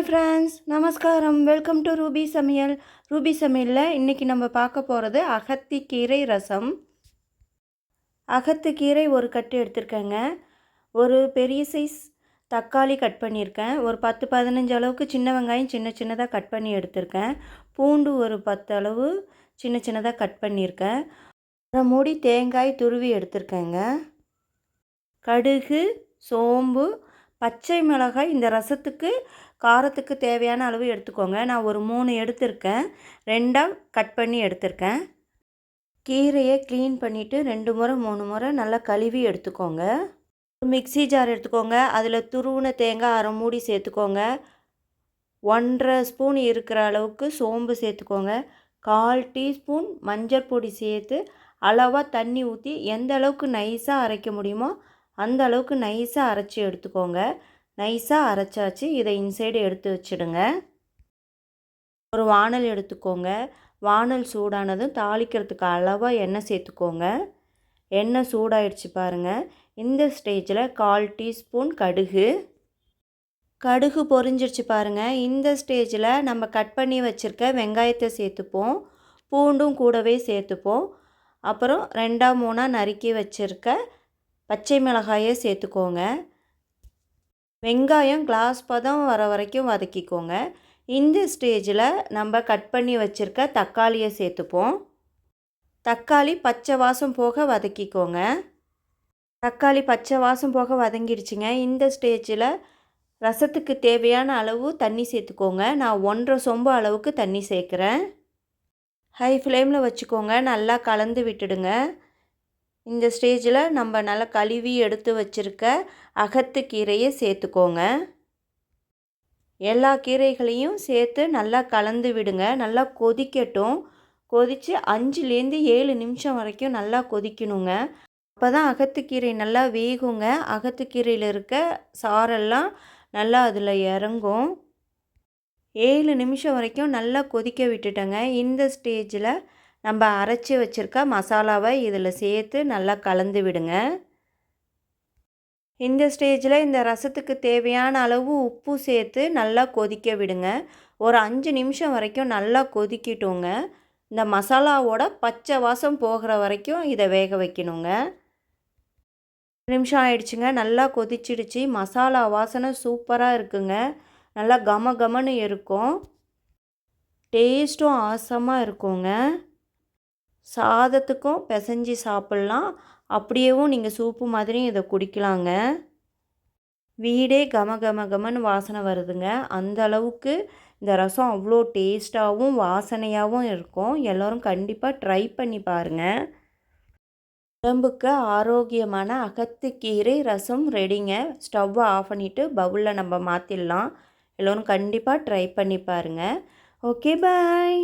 Hi friends நமஸ்காரம். Welcome to Ruby சமையல் Ruby சமையலில் இன்றைக்கி நம்ம பார்க்க போகிறது அகத்திக்கீரை ரசம். அகத்துக்கீரை ஒரு கட்டு எடுத்திருக்கேங்க. ஒரு பெரிய சைஸ் தக்காளி கட் பண்ணியிருக்கேன். ஒரு பத்து பதினஞ்சு அளவுக்கு சின்ன வெங்காயம் சின்ன சின்னதாக கட் பண்ணி எடுத்திருக்கேன். பூண்டு ஒரு பத்து அளவு சின்ன சின்னதாக கட் பண்ணியிருக்கேன். அரை மூடி தேங்காய் துருவி எடுத்திருக்கேங்க. கடுகு சோம்பு பச்சை மிளகாய் இந்த ரசத்துக்கு காரத்துக்கு தேவையான அளவு எடுத்துக்கோங்க. நான் ஒரு மூணு எடுத்திருக்கேன். ரெண்டாக கட் பண்ணி எடுத்திருக்கேன். கீரையை க்ளீன் பண்ணிவிட்டு ரெண்டு முறை மூணு முறை நல்லா கழுவி எடுத்துக்கோங்க. மிக்சி ஜார் எடுத்துக்கோங்க. அதில் துருவின தேங்காய் அரை மூடி சேர்த்துக்கோங்க. ஒன்றரை ஸ்பூன் இருக்கிற அளவுக்கு சோம்பு சேர்த்துக்கோங்க. கால் டீஸ்பூன் மஞ்சள் பொடி சேர்த்து அளவாக தண்ணி ஊற்றி எந்த அளவுக்கு நைஸாக அரைக்க முடியுமோ அந்த அளவுக்கு நைஸாக அரைச்சி எடுத்துக்கோங்க. நைஸாக அரைச்சாச்சு. இதை இன்சைடு எடுத்து வச்சுடுங்க. ஒரு வானல் எடுத்துக்கோங்க. வானல் சூடானதும் தாளிக்கிறதுக்கு அளவாக எண்ணெய் சேர்த்துக்கோங்க. எண்ணெய் சூடாயிடுச்சு பாருங்கள் இந்த ஸ்டேஜில் கால் டீஸ்பூன் கடுகு. கடுகு பொரிஞ்சிருச்சு பாருங்கள் இந்த ஸ்டேஜில் நம்ம கட் பண்ணி வச்சுருக்க வெங்காயத்தை சேர்த்துப்போம். பூண்டும் கூடவே சேர்த்துப்போம். அப்புறம் ரெண்டாம் மூணாக நறுக்கி வச்சுருக்க பச்சை மிளகாயை சேர்த்துக்கோங்க. வெங்காயம் கிளாஸ் பதம் வர வரைக்கும் வதக்கிக்கோங்க. இந்த ஸ்டேஜில் நம்ம கட் பண்ணி வச்சுருக்க தக்காளியை சேர்த்துப்போம். தக்காளி பச்சை வாசம் போக வதக்கிக்கோங்க. தக்காளி பச்சை வாசம் போக வதங்கிடுச்சுங்க. இந்த ஸ்டேஜில் ரசத்துக்கு தேவையான அளவு தண்ணி சேர்த்துக்கோங்க. நான் ஒன்றரை சொம்பு அளவுக்கு தண்ணி சேர்க்குறேன். ஹை ஃப்ளேமில் வச்சுக்கோங்க. நல்லா கலந்து விட்டுடுங்க. இந்த ஸ்டேஜில் நம்ம நல்லா கழுவி எடுத்து வச்சுருக்க அகத்து கீரையை சேர்த்துக்கோங்க. எல்லா கீரைகளையும் சேர்த்து நல்லா கலந்து விடுங்க. நல்லா கொதிக்கட்டும். கொதித்து அஞ்சுலேருந்து ஏழு நிமிஷம் வரைக்கும் நல்லா கொதிக்கணுங்க. அப்போ தான் அகத்துக்கீரை நல்லா வேகுங்க. அகத்துக்கீரையில் இருக்க சாரெல்லாம் நல்லா அதில் இறங்கும். ஏழு நிமிஷம் வரைக்கும் நல்லா கொதிக்க விட்டுட்டேங்க. இந்த ஸ்டேஜில் நம்ம அரைச்சி வச்சுருக்க மசாலாவை இதில் சேர்த்து நல்லா கலந்து விடுங்க. இந்த ஸ்டேஜில் இந்த ரசத்துக்கு தேவையான அளவு உப்பு சேர்த்து நல்லா கொதிக்க விடுங்க. ஒரு அஞ்சு நிமிஷம் வரைக்கும் நல்லா கொதிக்கிட்டோங்க. இந்த மசாலாவோட பச்சை வாசம் போகிற வரைக்கும் இதை வேக வைக்கணுங்க. நிமிஷம் ஆயிடுச்சுங்க. நல்லா கொதிச்சிடுச்சு. மசாலா வாசனை சூப்பராக இருக்குங்க. நல்லா கம கமன்னு இருக்கும். டேஸ்ட்டும் ஆசமாக இருக்குங்க. சாதத்துக்கும் பிசைஞ்சு சாப்பிட்லாம். அப்படியேவும் நீங்கள் சூப்பு மாதிரியும் இதை குடிக்கலாங்க. வீடே கம கம கமன்னு வாசனை வருதுங்க. அந்த அளவுக்கு இந்த ரசம் அவ்வளோ டேஸ்ட்டாகவும் வாசனையாகவும் இருக்கும். எல்லோரும் கண்டிப்பாக ட்ரை பண்ணி பாருங்கள் உடம்புக்கு ஆரோக்கியமான அகத்துக்கீரை ரசம் ரெடிங்க. ஸ்டவ்வை ஆஃப் பண்ணிவிட்டு பவுலில் நம்ம மாற்றிடலாம் எல்லோரும் கண்டிப்பாக ட்ரை பண்ணி பாருங்கள் ஓகே பாய்.